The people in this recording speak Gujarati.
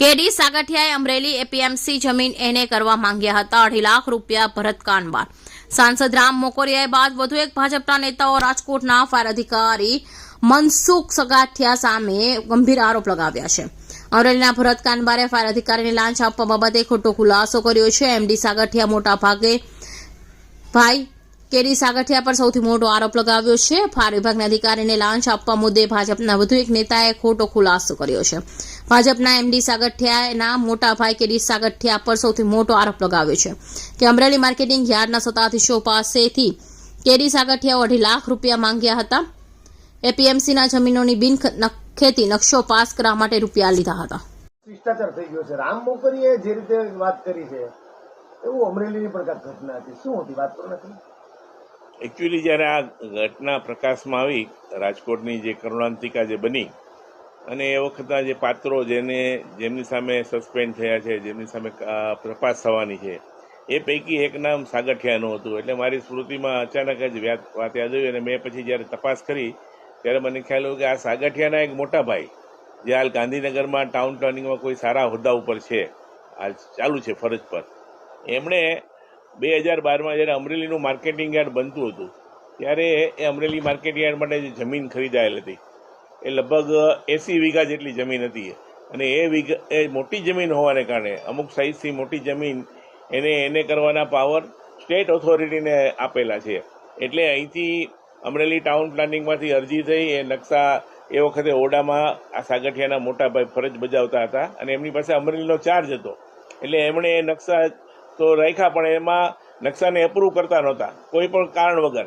કેડી, સાગઠિયાએ અમરેલી એપીએમસી જમીન એને કરવા માંગ્યા હતા. અઢી લાખ રૂપિયા ભરત કાનબાર સાંસદ રામ મોકોરિયાએ બાદ વધુ એક ભાજપના નેતાઓ રાજકોટના ફાયર અધિકારી મનસુખ સગાઠિયા સામે ગંભીર આરોપ લગાવ્યા છે. અમરેલીના ભરત કાનબારે ફાયર અધિકારીને લાંચ આપવા બાબતે ખોટો ખુલાસો કર્યો છે. એમડી સાગઠિયા મોટા ભાગે ભાઈ કેડી સાગઠિયા પર સૌથી મોટો આરોપ લગાવ્યો છે. ફાર વિભાગના અધિકારીને લાંચ આપવા મુદ્દે ભાજપના વધુ એક નેતાએ ખોટો ખુલાસો કર્યો છે. ભાજપના એમડી સાગઠિયાના મોટા ભાઈ કેડી સાગઠિયા પર સૌથી મોટો આરોપ લગાવ્યો છે કે અમરેલી માર્કેટિંગ યાર્ડના સત્તાધીશો પાસેથી કેડી સાગઠિયાઓ અઢી લાખ રૂપિયા માંગ્યા હતા. એપીએમસીના જમીનોની બિન ખેતી નકશો પાસ કરવા માટે રૂપિયા લીધા હતા. શિષ્ટાચાર થઈ ગયો છે. રામ મોકરીએ જે રીતે વાત કરી છે, એવું અમરેલીની પણ ઘટના હતી. શું હતી? વાત કરો નથી? એકચ્યુઅલી જ્યારે આ ઘટના પ્રકાશમાં આવી, રાજકોટની જે કરુણાંતિકા જે બની, અને એ વખતના જે પાત્રો જેને, જેમની સામે સસ્પેન્ડ થયા છે, જેમની સામે પ્રપાસ થવાની છે, એ પૈકી એક નામ સાગઠિયાનું હતું. એટલે મારી સ્મૃતિમાં અચાનક જ વાત યાદ આવી અને મેં પછી જ્યારે તપાસ કરી, ત્યારે મને ખ્યાલ આવ્યો કે આ સાગઠિયાના એક મોટા ભાઈ, જે હાલ ગાંધીનગરમાં ટાઉન પ્લાનિંગમાં કોઈ સારા હોદ્દા ઉપર છે, હાલ ચાલુ છે ફરજ પર. એમણે બે હજાર બારમાં જ્યારે અમરેલીનું માર્કેટિંગ યાર્ડ બનતું હતું, ત્યારે એ અમરેલી માર્કેટિંગ યાર્ડ માટે જે જમીન ખરીદાયેલ હતી, એ લગભગ એંસી વીઘા જેટલી જમીન હતી અને એ વીઘા, એ મોટી જમીન હોવાને કારણે અમુક સાઇઝથી મોટી જમીન એને એને કરવાના પાવર સ્ટેટ ઓથોરિટીને આપેલા છે. એટલે અહીંથી અમરેલી ટાઉન પ્લાનિંગમાંથી અરજી થઈ, એ નકશા એ વખતે ઓરડામાં આ સાગઠિયાના મોટા ભાઈ ફરજ બજાવતા હતા અને એમની પાસે અમરેલીનો ચાર્જ હતો. એટલે એમણે એ નકશા તો રાખ્યા પણ એમાં નકશાને એપ્રૂવ કરતા નહોતા. કોઈ પણ કારણ વગર.